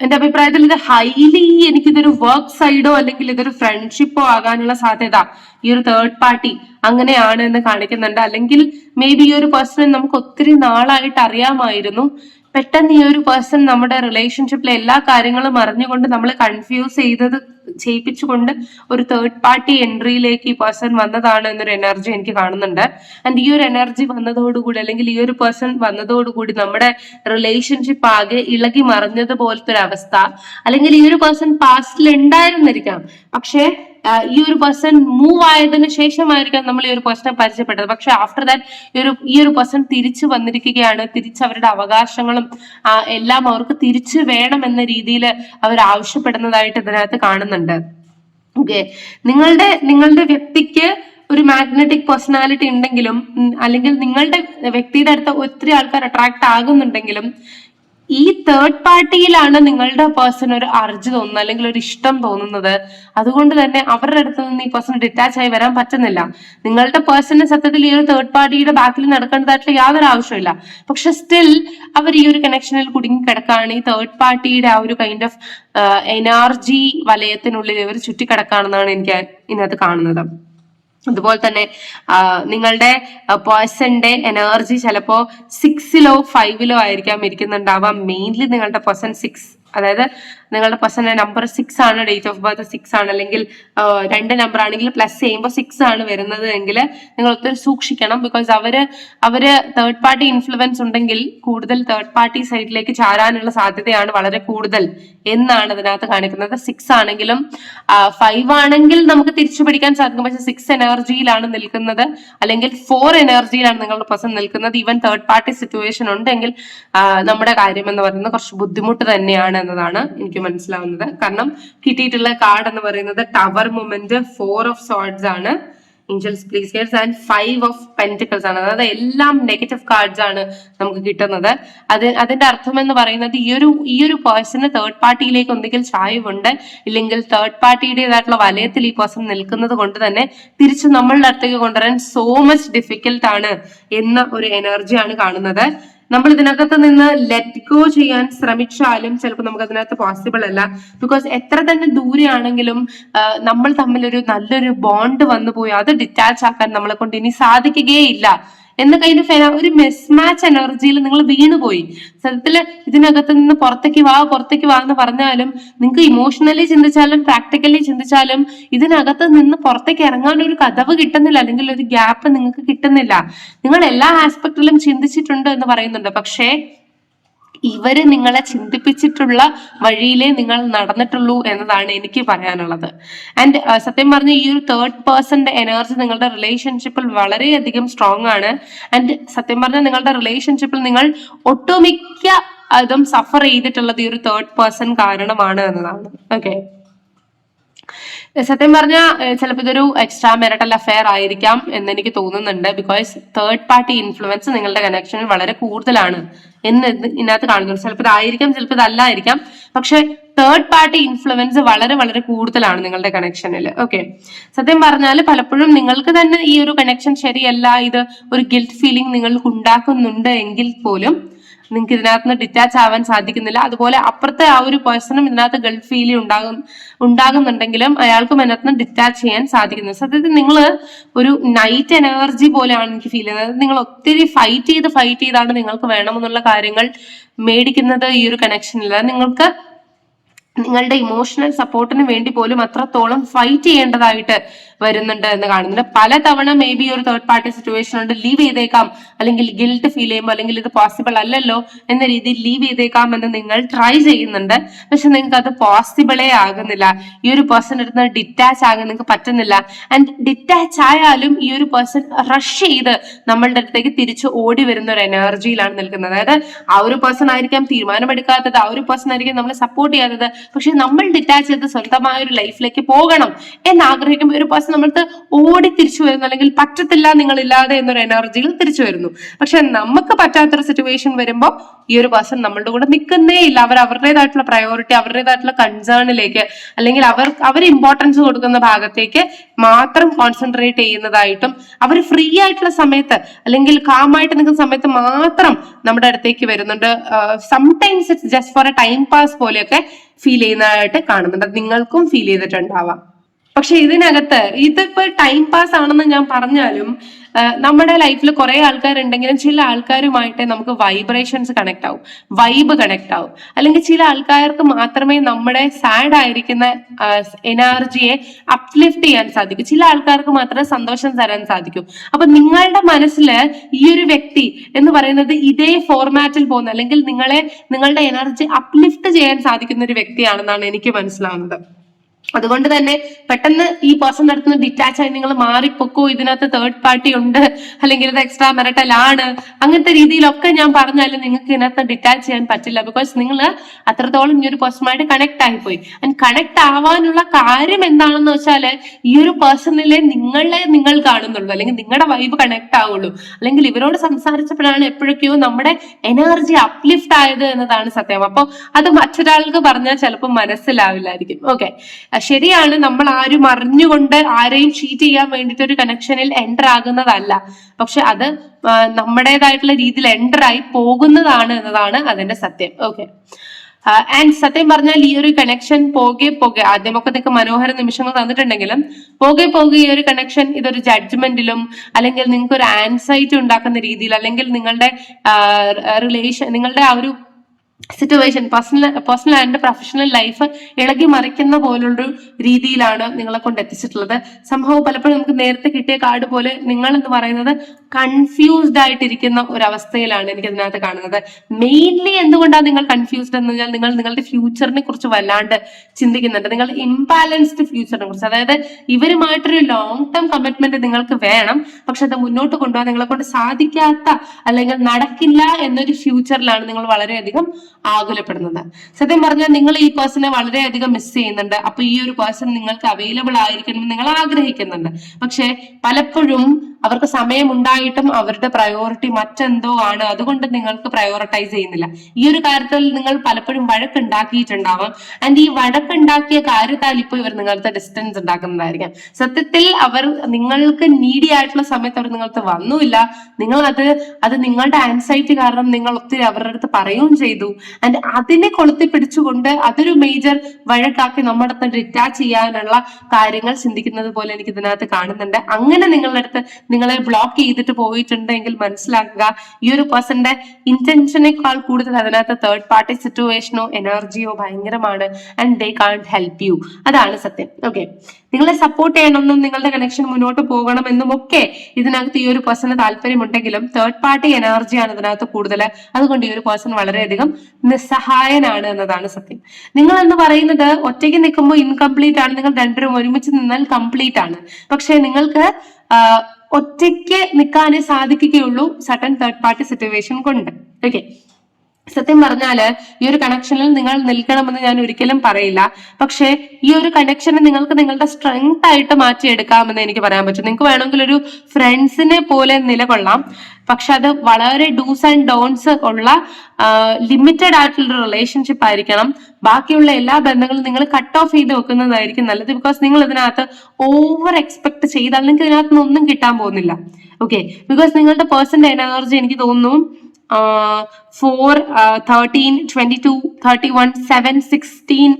എന്റെ അഭിപ്രായത്തിൽ ഇത് ഹൈലി എനിക്കിതൊരു വർക്ക് സൈഡോ അല്ലെങ്കിൽ ഇതൊരു ഫ്രണ്ട്ഷിപ്പോ ആകാനുള്ള സാധ്യത ഈ ഒരു തേർഡ് പാർട്ടി അങ്ങനെയാണ് എന്ന് കാണിക്കുന്നുണ്ട്. അല്ലെങ്കിൽ മേ ബി ഈ ഒരു പേഴ്സണെ നമുക്ക് ഒത്തിരി നാളായിട്ട് അറിയാമായിരുന്നു. പെട്ടെന്ന് ഈ ഒരു പേഴ്സൺ നമ്മുടെ റിലേഷൻഷിപ്പിലെ എല്ലാ കാര്യങ്ങളും അറിഞ്ഞുകൊണ്ട് നമ്മൾ കൺഫ്യൂസ് ചെയ്തത് ചെയ്യിപ്പിച്ചുകൊണ്ട് ഒരു തേർഡ് പാർട്ടി എൻട്രിയിലേക്ക് ഈ പേഴ്സൺ വന്നതാണ് എന്നൊരു എനർജി എനിക്ക് കാണുന്നുണ്ട്. ആൻഡ് ഈ ഒരു എനർജി വന്നതോടുകൂടി അല്ലെങ്കിൽ ഈ ഒരു പേഴ്സൺ വന്നതോടുകൂടി നമ്മുടെ റിലേഷൻഷിപ്പ് ആകെ ഇളകി മറിഞ്ഞത് പോലത്തെ ഒരു അവസ്ഥ അല്ലെങ്കിൽ ഈ ഒരു പേഴ്സൺ പാസ്റ്റിൽ ഉണ്ടായിരുന്നിരിക്കാം. പക്ഷേ ഈ ഒരു പേഴ്സൺ മൂവ് ആയതിന് ശേഷമായിരിക്കാം നമ്മൾ ഈ ഒരു പേഴ്സണെ പരിചയപ്പെട്ടത്. പക്ഷെ ആഫ്റ്റർ ദാറ്റ് ഈ ഒരു ഈ ഒരു പേഴ്സൺ തിരിച്ചു വന്നിരിക്കുകയാണ്. തിരിച്ച് അവരുടെ അവകാശങ്ങളും എല്ലാം അവർക്ക് തിരിച്ചു വേണം എന്ന രീതിയിൽ അവർ ആവശ്യപ്പെടുന്നതായിട്ട് ഇതിനകത്ത് കാണുന്നുണ്ട്. ഓക്കെ നിങ്ങളുടെ നിങ്ങളുടെ വ്യക്തിക്ക് ഒരു മാഗ്നറ്റിക് പേഴ്സണാലിറ്റി ഉണ്ടെങ്കിലും അല്ലെങ്കിൽ നിങ്ങളുടെ വ്യക്തിയുടെ അടുത്ത് ഒത്തിരി ആൾക്കാർ അട്രാക്ട് ആകുന്നുണ്ടെങ്കിലും ഈ തേർഡ് പാർട്ടിയിലാണ് നിങ്ങളുടെ പേഴ്സൺ ഒരു അർജ് തോന്നുന്നത് അല്ലെങ്കിൽ ഒരു ഇഷ്ടം തോന്നുന്നത്. അതുകൊണ്ട് തന്നെ അവരുടെ അടുത്ത് നിന്ന് ഈ പേഴ്സൺ ഡിറ്റാച്ച് ആയി വരാൻ പറ്റുന്നില്ല. നിങ്ങളുടെ പേഴ്സണിന് സത്യത്തിൽ ഈ ഒരു തേർഡ് പാർട്ടിയുടെ ബാക്കിൽ നടക്കേണ്ടതായിട്ടുള്ള യാതൊരു ആവശ്യമില്ല പക്ഷെ സ്റ്റിൽ അവർ ഈ ഒരു കണക്ഷനിൽ കുടുങ്ങി കിടക്കുകയാണ് ഈ തേർഡ് പാർട്ടിയുടെ ആ ഒരു കൈൻഡ് ഓഫ് എനർജി വലയത്തിനുള്ളിൽ ഇവർ ചുറ്റിക്കിടക്കാണെന്നാണ് എനിക്ക് ഇതിനകത്ത് കാണുന്നത്. അതുപോലെ തന്നെ നിങ്ങളുടെ പേഴ്സന്റെ എനർജി ചിലപ്പോ സിക്സിലോ ഫൈവിലോ ആയിരിക്കാം ഇരിക്കുന്നുണ്ടാവാം. മെയിൻലി നിങ്ങളുടെ പേഴ്സൺ സിക്സ് അതായത് നിങ്ങളുടെ പേഴ്സണൽ നമ്പർ സിക്സ് ആണ് ഡേറ്റ് ഓഫ് ബർത്ത് സിക്സ് ആണ് അല്ലെങ്കിൽ രണ്ട് നമ്പർ ആണെങ്കിൽ പ്ലസ് ചെയ്യുമ്പോൾ സിക്സ് ആണ് വരുന്നത് എങ്കിൽ നിങ്ങൾ ഒത്തിരി സൂക്ഷിക്കണം. ബിക്കോസ് അവർ അവർ തേർഡ് പാർട്ടി ഇൻഫ്ലുവൻസ് ഉണ്ടെങ്കിൽ കൂടുതൽ തേർഡ് പാർട്ടി സൈഡിലേക്ക് ചാരാനുള്ള സാധ്യതയാണ് വളരെ കൂടുതൽ എന്നാണ് ഇതിനകത്ത് കാണിക്കുന്നത്. സിക്സ് ആണെങ്കിലും ഫൈവ് ആണെങ്കിൽ നമുക്ക് തിരിച്ചു പിടിക്കാൻ സാധിക്കും. പക്ഷെ സിക്സ് എനർജിയിലാണ് നിൽക്കുന്നത്. അല്ലെങ്കിൽ ഫോർ എനർജിയിലാണ് നിങ്ങളുടെ പേഴ്സൺ നിൽക്കുന്നത്. ഈവൻ തേർഡ് പാർട്ടി സിറ്റുവേഷൻ ഉണ്ടെങ്കിൽ നമ്മുടെ കാര്യം എന്ന് പറയുന്നത് കുറച്ച് ബുദ്ധിമുട്ട് തന്നെയാണ് എന്നതാണ് എനിക്ക് മനസ്സിലാവുന്നത്. കാരണം കിട്ടിയിട്ടുള്ള കാർഡ് എന്ന് പറയുന്നത് tower moment four of swords ആണ്. Angels please and five of pentacles ആണ്. അതായത് എല്ലാം നെഗറ്റീവ് കാർഡ്സ് ആണ് നമുക്ക് കിട്ടുന്നത്. അത് അതിന്റെ അർത്ഥം എന്ന് പറയുന്നത് ഈ ഒരു ഈ ഒരു പേഴ്സണ് തേർഡ് പാർട്ടിയിലേക്ക് ഒന്നുകിൽ ചായവുണ്ട് ഇല്ലെങ്കിൽ തേർഡ് പാർട്ടിയുടേതായിട്ടുള്ള വലയത്തിൽ ഈ പേഴ്സൺ നിൽക്കുന്നത് കൊണ്ട് തന്നെ തിരിച്ച് നമ്മളുടെ അടുത്തേക്ക് കൊണ്ടുവരാൻ സോ മച്ച് ഡിഫിക്കൽട്ട് ആണ് എന്ന ഒരു എനർജിയാണ് കാണുന്നത്. നമ്മൾ ഇതിനകത്ത് നിന്ന് ലെറ്റ് ഗോ ചെയ്യാൻ ശ്രമിച്ചാലും ചിലപ്പോൾ നമുക്ക് അതിനകത്ത് പോസിബിൾ അല്ല. ബിക്കോസ് എത്ര തന്നെ ദൂരെയാണെങ്കിലും നമ്മൾ തമ്മിലൊരു നല്ലൊരു ബോണ്ട് വന്നു പോയി അത് ഡിറ്റാച്ച് ആക്കാൻ നമ്മളെ കൊണ്ട് ഇനി സാധിക്കുകയില്ല. എന്ന അതിന്റെ ഫെന ഒരു മിസ് മാച്ച് എനർജിയിൽ നിങ്ങൾ വീണുപോയി സത്യത്തിൽ ഇതിനകത്ത് നിന്ന് പുറത്തേക്ക് വാ പുറത്തേക്ക് വാ എന്ന് പറഞ്ഞാലും നിങ്ങൾക്ക് ഇമോഷണലി ചിന്തിച്ചാലും പ്രാക്ടിക്കലി ചിന്തിച്ചാലും ഇതിനകത്ത് നിന്ന് പുറത്തേക്ക് ഇറങ്ങാൻ ഒരു കഥവ് കിട്ടുന്നില്ല. അല്ലെങ്കിൽ ഒരു ഗ്യാപ്പ് നിങ്ങൾക്ക് കിട്ടുന്നില്ല. നിങ്ങൾ എല്ലാ ആസ്പെക്റ്റിലും ചിന്തിച്ചിട്ടുണ്ട് എന്ന് പറയുന്നുണ്ട്. പക്ഷേ ഇവർ നിങ്ങളെ ചിന്തിപ്പിച്ചിട്ടുള്ള വഴിയിലേ നിങ്ങൾ നടന്നിട്ടുള്ളൂ എന്നതാണ് എനിക്ക് പറയാനുള്ളത്. ആൻഡ് സത്യം പറഞ്ഞ ഈ ഒരു തേർഡ് പേഴ്സന്റെ എനർജി നിങ്ങളുടെ റിലേഷൻഷിപ്പിൽ വളരെയധികം സ്ട്രോങ് ആണ്. ആൻഡ് സത്യം പറഞ്ഞ നിങ്ങളുടെ റിലേഷൻഷിപ്പിൽ നിങ്ങൾ ഒട്ടുമിക്ക അതും സഫർ ചെയ്തിട്ടുള്ളത് ഈ ഒരു തേർഡ് പേഴ്സൺ കാരണമാണ് എന്നതാണ്. ഓക്കെ സത്യം പറഞ്ഞാൽ ചിലപ്പോൾ ഇതൊരു എക്സ്ട്രാ മെറിറ്റൽ അഫെയർ ആയിരിക്കാം എന്ന് എനിക്ക് തോന്നുന്നുണ്ട്. ബിക്കോസ് തേർഡ് പാർട്ടി ഇൻഫ്ലുവൻസ് നിങ്ങളുടെ കണക്ഷനിൽ വളരെ കൂടുതലാണ് എന്ന് ഇതിനകത്ത് കാണുന്നുണ്ട്. ചിലപ്പോൾ ഇതായിരിക്കാം ചിലപ്പോൾ ഇതല്ലായിരിക്കാം. പക്ഷെ തേർഡ് പാർട്ടി ഇൻഫ്ലുവൻസ് വളരെ വളരെ കൂടുതലാണ് നിങ്ങളുടെ കണക്ഷനിൽ ഓക്കെ സത്യം പറഞ്ഞാൽ പലപ്പോഴും നിങ്ങൾക്ക് തന്നെ ഈ ഒരു കണക്ഷൻ ശരിയല്ല ഇത് ഒരു ഗിൽറ്റ് ഫീലിംഗ് നിങ്ങൾക്ക് ഉണ്ടാക്കുന്നുണ്ട് എങ്കിൽ പോലും നിങ്ങൾക്ക് ഇതിനകത്ത് നിന്ന് ഡിറ്റാച്ച് ആവാൻ സാധിക്കുന്നില്ല. അതുപോലെ അപ്പുറത്തെ ആ ഒരു പേഴ്സണും ഇതിനകത്ത് ഗൾഫ് ഫീൽ ഉണ്ടാകും ഉണ്ടാകുന്നുണ്ടെങ്കിലും അയാൾക്കും അതിനകത്ത് നിന്ന് ഡിറ്റാച്ച് ചെയ്യാൻ സാധിക്കുന്നു. സത്യത്തിൽ നിങ്ങൾ ഒരു നൈറ്റ് എനർജി പോലെയാണ് എനിക്ക് ഫീൽ ചെയ്യുന്നത്. നിങ്ങൾ ഒത്തിരി ഫൈറ്റ് ചെയ്ത് ഫൈറ്റ് ചെയ്താണ് നിങ്ങൾക്ക് വേണമെന്നുള്ള കാര്യങ്ങൾ മേടിക്കുന്നത് ഈ ഒരു കണക്ഷനിൽ നിങ്ങൾക്ക് നിങ്ങളുടെ ഇമോഷണൽ സപ്പോർട്ടിന് വേണ്ടി പോലും അത്രത്തോളം ഫൈറ്റ് ചെയ്യേണ്ടതായിട്ട് വരുന്നുണ്ട് എന്ന് കാണുന്നുണ്ട്. പല തവണ മേ ബി ഒരു തേർഡ് പാർട്ടി സിറ്റുവേഷൻ ഉണ്ട് ലീവ് ചെയ്തേക്കാം. അല്ലെങ്കിൽ ഗിൽട്ട് ഫീൽ ചെയ്യുമ്പോൾ അല്ലെങ്കിൽ ഇത് പോസിബിൾ അല്ലല്ലോ എന്ന രീതിയിൽ ലീവ് ചെയ്തേക്കാം എന്ന് നിങ്ങൾ ട്രൈ ചെയ്യുന്നുണ്ട്. പക്ഷെ നിങ്ങൾക്ക് അത് പോസിബിളേ ആകുന്നില്ല. ഈ ഒരു പേഴ്സൺ അടുത്ത് ഡിറ്റാച്ച് ആകാൻ നിങ്ങൾക്ക് പറ്റുന്നില്ല. ആൻഡ് ഡിറ്റാച്ച് ആയാലും ഈ ഒരു പേഴ്സൺ റഷ് ചെയ്ത് നമ്മളുടെ അടുത്തേക്ക് തിരിച്ച് ഓടി വരുന്ന ഒരു എനർജിയിലാണ് നിൽക്കുന്നത്. അതായത് ആ ഒരു പേഴ്സൺ ആയിരിക്കാം തീരുമാനമെടുക്കാത്തത് ആ ഒരു പേഴ്സൺ ആയിരിക്കാം നമ്മളെ സപ്പോർട്ട് ചെയ്യാത്തത്. പക്ഷെ നമ്മൾ ഡിറ്റാച്ച് ചെയ്ത് സ്വന്തമായ ഒരു ലൈഫിലേക്ക് പോകണം എന്ന് ആഗ്രഹിക്കുമ്പോൾ ഒരു പേഴ്സൺ നമ്മൾക്ക് ഓടി തിരിച്ചു വരുന്നു അല്ലെങ്കിൽ പറ്റത്തില്ല നിങ്ങളില്ലാതെ എന്നൊരു എനർജിയിൽ തിരിച്ചു വരുന്നു. പക്ഷെ നമുക്ക് പറ്റാത്തൊരു സിറ്റുവേഷൻ വരുമ്പോൾ ഈ ഒരു പേഴ്സൺ നമ്മളുടെ കൂടെ നിൽക്കുന്നേ ഇല്ല. അവർ അവരുടേതായിട്ടുള്ള പ്രയോറിറ്റി അവരുടേതായിട്ടുള്ള കൺസേണിലേക്ക് അല്ലെങ്കിൽ അവർ അവർ ഇമ്പോർട്ടൻസ് കൊടുക്കുന്ന ഭാഗത്തേക്ക് മാത്രം കോൺസെൻട്രേറ്റ് ചെയ്യുന്നതായിട്ടും അവർ ഫ്രീ ആയിട്ടുള്ള സമയത്ത് അല്ലെങ്കിൽ കാമായിട്ട് നിൽക്കുന്ന സമയത്ത് മാത്രം നമ്മുടെ അടുത്തേക്ക് വരുന്നുണ്ട്. Sometimes it's just for a time pass പോലെയൊക്കെ ഫീൽ ചെയ്യുന്നതായിട്ട് കാണുന്നുണ്ട്. നിങ്ങൾക്കും ഫീൽ ചെയ്തിട്ടുണ്ടാവാം. പക്ഷെ ഇതിനകത്ത് ഇതിപ്പോ ടൈം പാസ് ആണെന്ന് ഞാൻ പറഞ്ഞാലും നമ്മുടെ ലൈഫിൽ കുറെ ആൾക്കാരുണ്ടെങ്കിലും ചില ആൾക്കാരുമായിട്ട് നമുക്ക് വൈബ്രേഷൻസ് കണക്ട് ആവും. വൈബ് കണക്ട് ആവും. അല്ലെങ്കിൽ ചില ആൾക്കാർക്ക് മാത്രമേ നമ്മുടെ സാഡ് ആയിരിക്കുന്ന എനർജിയെ അപ്ലിഫ്റ്റ് ചെയ്യാൻ സാധിക്കൂ. ചില ആൾക്കാർക്ക് മാത്രമേ സന്തോഷം തരാൻ സാധിക്കൂ. അപ്പൊ നിങ്ങളുടെ മനസ്സിൽ ഈ ഒരു വ്യക്തി എന്ന് പറയുന്നത് ഇതേ ഫോർമാറ്റിൽ പോകുന്ന അല്ലെങ്കിൽ നിങ്ങളെ നിങ്ങളുടെ എനർജി അപ്ലിഫ്റ്റ് ചെയ്യാൻ സാധിക്കുന്ന ഒരു വ്യക്തിയാണെന്നാണ് എനിക്ക് മനസ്സിലാവുന്നത്. അതുകൊണ്ട് തന്നെ പെട്ടെന്ന് ഈ പേഴ്സൺ നടത്തുന്ന ഡിറ്റാച്ച് ആയി നിങ്ങൾ മാറിപ്പൊക്കോ. ഇതിനകത്ത് തേർഡ് പാർട്ടി ഉണ്ട്. അല്ലെങ്കിൽ ഇത് എക്സ്ട്രാ മെറിറ്റൽ ആണ്. അങ്ങനത്തെ രീതിയിലൊക്കെ ഞാൻ പറഞ്ഞാലും നിങ്ങൾക്ക് ഇതിനകത്ത് ഡിറ്റാച്ച് ചെയ്യാൻ പറ്റില്ല. ബിക്കോസ് നിങ്ങൾ അത്രത്തോളം ഈ ഒരു പേഴ്സണുമായിട്ട് കണക്ട് ആയിപ്പോയി. ആൻഡ് കണക്ട് ആവാനുള്ള കാര്യം എന്താണെന്ന് വെച്ചാൽ ഈ ഒരു പേഴ്സണിലെ നിങ്ങളെ നിങ്ങൾ കാണുന്നുള്ളൂ. അല്ലെങ്കിൽ നിങ്ങളുടെ വൈബ് കണക്ട് ആവുള്ളൂ. അല്ലെങ്കിൽ ഇവരോട് സംസാരിച്ചപ്പോഴാണ് എപ്പോഴൊക്കെയോ നമ്മുടെ എനർജി അപ്ലിഫ്റ്റ് ആയത് എന്നതാണ് സത്യം. അപ്പോൾ അത് മറ്റൊരാൾക്ക് പറഞ്ഞാൽ ചിലപ്പോൾ മനസ്സിലാവില്ലായിരിക്കും. ഓക്കെ ശരിയാണ് നമ്മൾ ആരും അറിഞ്ഞുകൊണ്ട് ആരെയും ചീറ്റ് ചെയ്യാൻ വേണ്ടിയിട്ട് ഒരു കണക്ഷനിൽ എന്റർ ആകുന്നതല്ല. പക്ഷെ അത് നമ്മുടേതായിട്ടുള്ള രീതിയിൽ എന്റർ ആയി പോകുന്നതാണ് എന്നതാണ് അതിന്റെ സത്യം. ഓക്കെ ആൻഡ് സത്യം പറഞ്ഞാൽ ഈ ഒരു കണക്ഷൻ പോകെ പോകെ ആദ്യമൊക്കെ നിങ്ങൾക്ക് മനോഹര നിമിഷങ്ങൾ തന്നിട്ടുണ്ടെങ്കിലും പോകെ പോകെ ഈ ഒരു കണക്ഷൻ ഇതൊരു ജഡ്ജ്മെന്റിലും അല്ലെങ്കിൽ നിങ്ങൾക്ക് ഒരു ആൻസൈറ്റി ഉണ്ടാക്കുന്ന രീതിയിൽ അല്ലെങ്കിൽ നിങ്ങളുടെ റിലേഷൻ നിങ്ങളുടെ ആ ഒരു situation personal personal and professional life ഇളകി മറിക്കുന്ന പോലുള്ളൊരു രീതിയിലാണ് നിങ്ങളെ കൊണ്ട് എത്തിച്ചിട്ടുള്ളത്. സംഭവം പലപ്പോഴും നമുക്ക് നേരത്തെ കിട്ടിയ കാർഡ് പോലെ നിങ്ങൾ എന്ന് പറയുന്നത് കൺഫ്യൂസ്ഡ് ആയിട്ടിരിക്കുന്ന ഒരവസ്ഥയിലാണ് എനിക്ക് അതിനകത്ത് കാണുന്നത്. മെയിൻലി എന്തുകൊണ്ടാണ് നിങ്ങൾ കൺഫ്യൂസ്ഡ് എന്ന് പറഞ്ഞാൽ നിങ്ങൾ നിങ്ങളുടെ ഫ്യൂച്ചറിനെ കുറിച്ച് വല്ലാണ്ട് ചിന്തിക്കുന്നുണ്ട്. നിങ്ങൾ ഇംബാലൻസ്ഡ് ഫ്യൂച്ചറിനെ കുറിച്ച്. അതായത് ഇവരുമായിട്ടൊരു ലോങ് ടേം കമ്മിറ്റ്മെന്റ് നിങ്ങൾക്ക് വേണം പക്ഷെ അത് മുന്നോട്ട് കൊണ്ടുപോകാൻ നിങ്ങളെ കൊണ്ട് സാധിക്കാത്ത അല്ലെങ്കിൽ നടക്കില്ല എന്നൊരു ഫ്യൂച്ചറിലാണ് നിങ്ങൾ വളരെയധികം ആകുലപ്പെടുന്നത്. സത്യം പറഞ്ഞാൽ നിങ്ങൾ ഈ പേഴ്സണെ വളരെയധികം മിസ് ചെയ്യുന്നുണ്ട്. അപ്പൊ ഈ ഒരു പേഴ്സൺ നിങ്ങൾക്ക് അവൈലബിൾ ആയിരിക്കണമെന്ന് നിങ്ങൾ ആഗ്രഹിക്കുന്നുണ്ട്. പക്ഷെ പലപ്പോഴും അവർക്ക് സമയമുണ്ടായിട്ടും അവരുടെ പ്രയോറിറ്റി മറ്റെന്തോ ആണ്. അതുകൊണ്ട് നിങ്ങൾക്ക് പ്രയോറിറ്റൈസ് ചെയ്യുന്നില്ല. ഈ ഒരു കാര്യത്തിൽ നിങ്ങൾ പലപ്പോഴും വഴക്കുണ്ടാക്കിയിട്ടുണ്ടാവാം. ആൻഡ് ഈ വഴക്കുണ്ടാക്കിയ കാര്യത്താൽ ഇപ്പോൾ ഇവർ നിങ്ങളുടെ ഡിസ്റ്റൻസ് ഉണ്ടാക്കുന്നതായിരിക്കാം. സത്യത്തിൽ അവർ നിങ്ങൾക്ക് നീഡി ആയിട്ടുള്ള സമയത്ത് അവർ നിങ്ങൾക്ക് വന്നുമില്ല. നിങ്ങൾ അത് അത് നിങ്ങളുടെ ആൻസൈറ്റി കാരണം നിങ്ങൾ ഒത്തിരി അവരുടെ അടുത്ത് പറയുകയും ചെയ്തു. ആൻഡ് അതിനെ കൊളുത്തി പിടിച്ചുകൊണ്ട് അതൊരു മേജർ വഴക്കാക്കി നമ്മുടെ അടുത്ത് ഡിറ്റാച്ച് ചെയ്യാനുള്ള കാര്യങ്ങൾ ചിന്തിക്കുന്നത് പോലെ എനിക്ക് ഇതിനകത്ത് കാണുന്നുണ്ട്. അങ്ങനെ നിങ്ങളുടെ അടുത്ത് നിങ്ങളെ ബ്ലോക്ക് ചെയ്തിട്ട് പോയിട്ടുണ്ടെങ്കിൽ മനസ്സിലാക്കുക. ഈ ഒരു പേഴ്സന്റെ ഇന്റൻഷനേക്കാൾ കൂടുതൽ അതിനകത്ത് തേർഡ് പാർട്ടി സിറ്റുവേഷനോ എനർജിയോ ഭയങ്കരമാണ്. And they can help you അതാണ് സത്യം. ഓക്കെ നിങ്ങളെ സപ്പോർട്ട് ചെയ്യണമെന്നും നിങ്ങളുടെ കണക്ഷൻ മുന്നോട്ട് പോകണമെന്നും ഒക്കെ ഇതിനകത്ത് ഈ ഒരു പേഴ്സണ് താല്പര്യമുണ്ടെങ്കിലും തേർഡ് പാർട്ടി എനർജിയാണ് ഇതിനകത്ത് കൂടുതൽ. അതുകൊണ്ട് ഈ ഒരു പേഴ്സൺ വളരെയധികം നിസ്സഹായനാണ് എന്നതാണ് സത്യം. നിങ്ങൾ എന്ന് പറയുന്നത് ഒറ്റയ്ക്ക് നിൽക്കുമ്പോൾ ഇൻകംപ്ലീറ്റ് ആണ്. നിങ്ങൾ രണ്ടുപേരും ഒരുമിച്ച് നിന്നാൽ കംപ്ലീറ്റ് ആണ്. പക്ഷെ നിങ്ങൾക്ക് ഒറ്റയ്ക്ക് നിൽക്കാനേ സാധിക്കുകയുള്ളൂ സട്ടൻ തേർഡ് പാർട്ടി സിറ്റുവേഷൻ കൊണ്ട്. ഓക്കെ സത്യം പറഞ്ഞാൽ ഈ ഒരു കണക്ഷനിൽ നിങ്ങൾ നിൽക്കണമെന്ന് ഞാൻ ഒരിക്കലും പറയില്ല. പക്ഷേ ഈ ഒരു കണക്ഷനെ നിങ്ങൾക്ക് നിങ്ങളുടെ സ്ട്രെങ്ത് ആയിട്ട് മാറ്റിയെടുക്കാമെന്ന് എനിക്ക് പറയാൻ പറ്റും. നിങ്ങൾക്ക് വേണമെങ്കിൽ ഒരു ഫ്രണ്ട്സിനെ പോലെ നിലകൊള്ളാം. പക്ഷെ അത് വളരെ ഡൂസ് ആൻഡ് ഡോൺസ് ഉള്ള ലിമിറ്റഡ് ആയിട്ടുള്ള റിലേഷൻഷിപ്പ് ആയിരിക്കണം. ബാക്കിയുള്ള എല്ലാ ബന്ധങ്ങളും നിങ്ങൾ കട്ട് ഓഫ് ചെയ്ത് വെക്കുന്നതായിരിക്കും നല്ലത്. ബിക്കോസ് നിങ്ങൾ ഇതിനകത്ത് ഓവർ എക്സ്പെക്ട് ചെയ്താൽ നിങ്ങൾക്ക് ഇതിനകത്ത് ഒന്നും കിട്ടാൻ പോകുന്നില്ല. ഓക്കെ ബിക്കോസ് നിങ്ങളുടെ പേഴ്സണൽ എനർജി എനിക്ക് തോന്നുന്നു. Four thirteen twenty two thirty one seven sixteen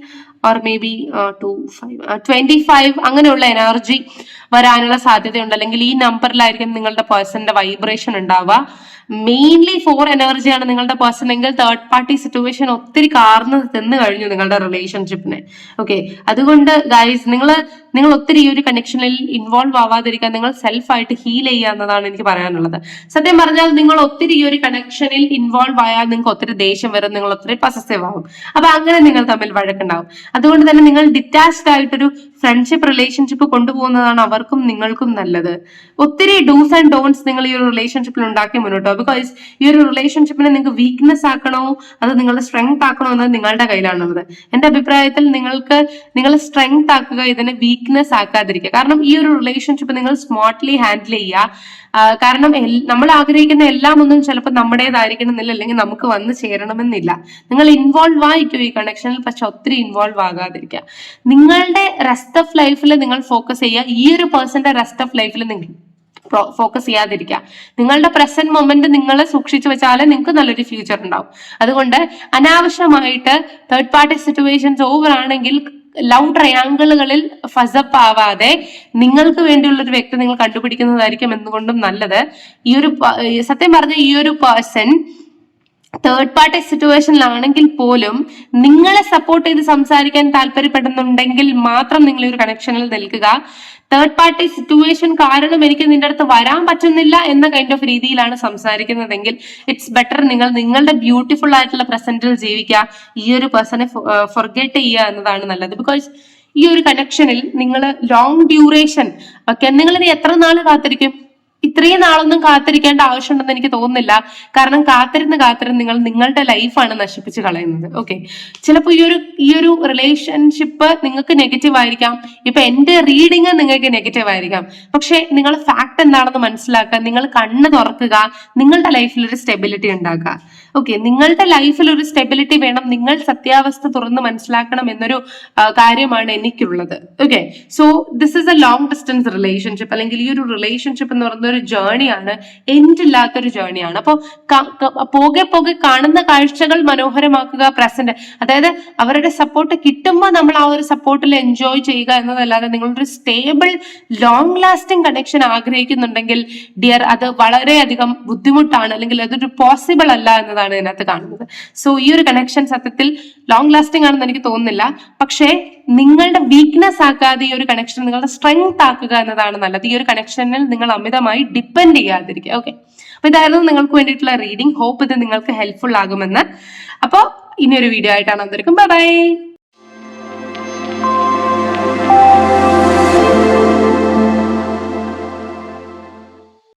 or maybe two five twenty five അങ്ങനെയുള്ള എനർജി വരാനുള്ള സാധ്യതയുണ്ട്. അല്ലെങ്കിൽ ഈ നമ്പറിലായിരിക്കും നിങ്ങളുടെ പേഴ്സന്റെ വൈബ്രേഷൻ ഉണ്ടാവുക. മെയിൻലി ഫോർ എനർജിയാണ് നിങ്ങളുടെ പേഴ്സൺ എങ്കിൽ തേർഡ് പാർട്ടി സിറ്റുവേഷൻ ഒത്തിരി കാർന്ന് തിന്ന് കഴിഞ്ഞു നിങ്ങളുടെ റിലേഷൻഷിപ്പിനെ ഓക്കെ അതുകൊണ്ട് ഗൈസ് നിങ്ങൾ നിങ്ങൾ ഒത്തിരി ഈ ഒരു കണക്ഷനിൽ ഇൻവോൾവ് ആവാതിരിക്കാൻ നിങ്ങൾ സെൽഫ് ആയിട്ട് ഹീൽ ചെയ്യുക എന്നതാണ് എനിക്ക് പറയാനുള്ളത്. സത്യം പറഞ്ഞാൽ നിങ്ങൾ ഒത്തിരി ഈ ഒരു കണക്ഷനിൽ ഇൻവോൾവ് ആയാൽ നിങ്ങൾക്ക് ഒത്തിരി ദേഷ്യം വരും നിങ്ങൾ ഒത്തിരി പസസീവ് ആവും. അപ്പൊ അങ്ങനെ നിങ്ങൾ തമ്മിൽ വഴക്കുണ്ടാവും. അതുകൊണ്ട് തന്നെ നിങ്ങൾ ഡിറ്റാച്ച്ഡ് ആയിട്ടൊരു ഫ്രണ്ട്ഷിപ്പ് റിലേഷൻഷിപ്പ് കൊണ്ടുപോകുന്നതാണ് അവർക്കും നിങ്ങൾക്കും നല്ലത്. ഒത്തിരി ഡൂസ് ആൻഡ് ഡോൺസ് നിങ്ങൾ ഈ ഒരു റിലേഷൻഷിപ്പിൽ ഉണ്ടാക്കി മുന്നോട്ടോ ബിക്കോസ് ഈ ഒരു റിലേഷൻഷിപ്പിനെ നിങ്ങൾക്ക് വീക്ക്നെസ് ആക്കണോ അത് നിങ്ങളുടെ സ്ട്രെങ്ത് ആക്കണോ എന്നത് നിങ്ങളുടെ കയ്യിലാണുള്ളത്. എന്റെ അഭിപ്രായത്തിൽ നിങ്ങൾക്ക് നിങ്ങളെ സ്ട്രെങ്ത് ആക്കുക ഇതിനെ വീക്ക്നെസ് ആക്കാതിരിക്കുക. കാരണം ഈ ഒരു റിലേഷൻഷിപ്പ് നിങ്ങൾ സ്മാർട്ട്ലി ഹാൻഡിൽ ചെയ്യുക. കാരണം നമ്മൾ ആഗ്രഹിക്കുന്ന എല്ലാം ഒന്നും ചിലപ്പോൾ നമ്മുടേതായിരിക്കണമെന്നില്ല അല്ലെങ്കിൽ നമുക്ക് വന്ന് ചേരണമെന്നില്ല. നിങ്ങൾ ഇൻവോൾവ് ആയിക്കോ ഈ കണക്ഷനിൽ പക്ഷെ ഒത്തിരി ഇൻവോൾവ് ആകാതിരിക്കുക. നിങ്ങളുടെ റെസ്റ്റ് ഓഫ് ലൈഫിൽ നിങ്ങൾ ഫോക്കസ് ചെയ്യുക. ഈ ഒരു പേഴ്സന്റെ റെസ്റ്റ് ഓഫ് ലൈഫിൽ നിങ്ങൾ ഫോക്കസ് ചെയ്യാതിരിക്കുക. നിങ്ങളുടെ പ്രസന്റ് മൊമെന്റ് നിങ്ങൾ സൂക്ഷിച്ചു വെച്ചാലേ നിങ്ങൾക്ക് നല്ലൊരു ഫ്യൂച്ചർ ഉണ്ടാവും. അതുകൊണ്ട് അനാവശ്യമായിട്ട് തേർഡ് പാർട്ടി സിറ്റുവേഷൻസ് ഓവർ ആണെങ്കിൽ ലവ് ട്രയാങ്കിളുകളിൽ ഫസപ്പ് ആവാതെ നിങ്ങൾക്ക് വേണ്ടിയുള്ള ഒരു വ്യക്തി നിങ്ങൾ കണ്ടുപിടിക്കുന്നതായിരിക്കും എന്തുകൊണ്ടും നല്ലത്. ഈ ഒരു സത്യം പറഞ്ഞ ഈ ഒരു പേഴ്സൺ തേർഡ് പാർട്ടി സിറ്റുവേഷനിലാണെങ്കിൽ പോലും നിങ്ങളെ സപ്പോർട്ട് ചെയ്ത് സംസാരിക്കാൻ താല്പര്യപ്പെടുന്നുണ്ടെങ്കിൽ മാത്രം നിങ്ങൾ ഒരു കണക്ഷനിൽ നിൽക്കുക. തേർഡ് പാർട്ടി സിറ്റുവേഷൻ കാരണം എനിക്ക് നിന്റെ അടുത്ത് വരാൻ പറ്റുന്നില്ല എന്ന കൈൻഡ് ഓഫ് രീതിയിലാണ് സംസാരിക്കുന്നതെങ്കിൽ ഇറ്റ്സ് ബെറ്റർ നിങ്ങൾ നിങ്ങളുടെ ബ്യൂട്ടിഫുൾ ആയിട്ടുള്ള പ്രസന്റിൽ ജീവിക്കുക. ഈ ഒരു പേഴ്സണെ ഫൊർഗെറ്റ് ചെയ്യുക എന്നതാണ് നല്ലത്. ബിക്കോസ് ഈ ഒരു കണക്ഷനിൽ നിങ്ങൾ ലോങ് ഡ്യൂറേഷൻ ഓക്കെ നിങ്ങൾ ഇനി എത്ര നാൾ കാത്തിരിക്കും? ഇത്രയും നാളൊന്നും കാത്തിരിക്കേണ്ട ആവശ്യമുണ്ടെന്ന് എനിക്ക് തോന്നുന്നില്ല. കാരണം കാത്തിരുന്ന് കാത്തിരുന്ന് നിങ്ങൾ നിങ്ങളുടെ ലൈഫാണ് നശിപ്പിച്ച് കളയുന്നത്. ഓക്കെ ചിലപ്പോൾ ഈ ഒരു ഈ ഒരു റിലേഷൻഷിപ്പ് നിങ്ങൾക്ക് നെഗറ്റീവ് ആയിരിക്കാം. ഇപ്പൊ എന്റെ റീഡിങ് നിങ്ങൾക്ക് നെഗറ്റീവ് ആയിരിക്കാം. പക്ഷെ നിങ്ങൾ ഫാക്ട് എന്താണെന്ന് മനസ്സിലാക്കുക. നിങ്ങൾ കണ്ണ് തുറക്കുക. നിങ്ങളുടെ ലൈഫിൽ ഒരു സ്റ്റെബിലിറ്റി ഉണ്ടാക്കുക. ഓക്കെ നിങ്ങളുടെ ലൈഫിൽ ഒരു സ്റ്റെബിലിറ്റി വേണം. നിങ്ങൾ സത്യാവസ്ഥ തുറന്ന് മനസ്സിലാക്കണം എന്നൊരു കാര്യമാണ് എനിക്കുള്ളത്. Okay so this is a long distance relationship അല്ലെങ്കിൽ ഈ ഒരു റിലേഷൻഷിപ്പ് എന്ന് പറയുന്ന ഒരു ജേണിയാണ് എൻഡ് ഇല്ലാത്തൊരു ജേണിയാണ് അപ്പോൾ പോകെ പോകെ കാണുന്ന കാഴ്ചകൾ മനോഹരമാക്കുക പ്രസന്റ് അതായത് അവരുടെ സപ്പോർട്ട് കിട്ടുമ്പോൾ നമ്മൾ ആ ഒരു സപ്പോർട്ടിൽ എൻജോയ് ചെയ്യുക എന്നതല്ലാതെ നിങ്ങളൊരു സ്റ്റേബിൾ ലോങ് ലാസ്റ്റിംഗ് കണക്ഷൻ ആഗ്രഹിക്കുന്നുണ്ടെങ്കിൽ ഡിയർ അത് വളരെയധികം ബുദ്ധിമുട്ടാണ്. അല്ലെങ്കിൽ അതൊരു പോസിബിൾ അല്ല എന്നതാണ് ഇതിനകത്ത് കാണുന്നത്. സോ ഈ ഒരു കണക്ഷൻ സത്യത്തിൽ ലോങ് ലാസ്റ്റിംഗ് ആണെന്ന് എനിക്ക് തോന്നുന്നില്ല. പക്ഷേ നിങ്ങളുടെ വീക്ക്നെസ് ആക്കാതെ ഈ ഒരു കണക്ഷൻ നിങ്ങളുടെ സ്ട്രെങ്ത് ആക്കുക എന്നതാണ് നല്ലത്. ഈ ഒരു കണക്ഷനിൽ നിങ്ങൾ അമിതമായി ഡിപ്പെൻഡ് ചെയ്യാതിരിക്കുക. ഓക്കെ അപ്പൊ ഇതായിരുന്നു നിങ്ങൾക്ക് വേണ്ടിയിട്ടുള്ള റീഡിംഗ് ഹോപ്പ് ഇത് നിങ്ങൾക്ക് ഹെൽപ്ഫുൾ ആകുമെന്ന്. അപ്പോൾ ഇനിയൊരു വീഡിയോ ആയിട്ടാണ് വന്നിരിക്കും ബൈ ബൈ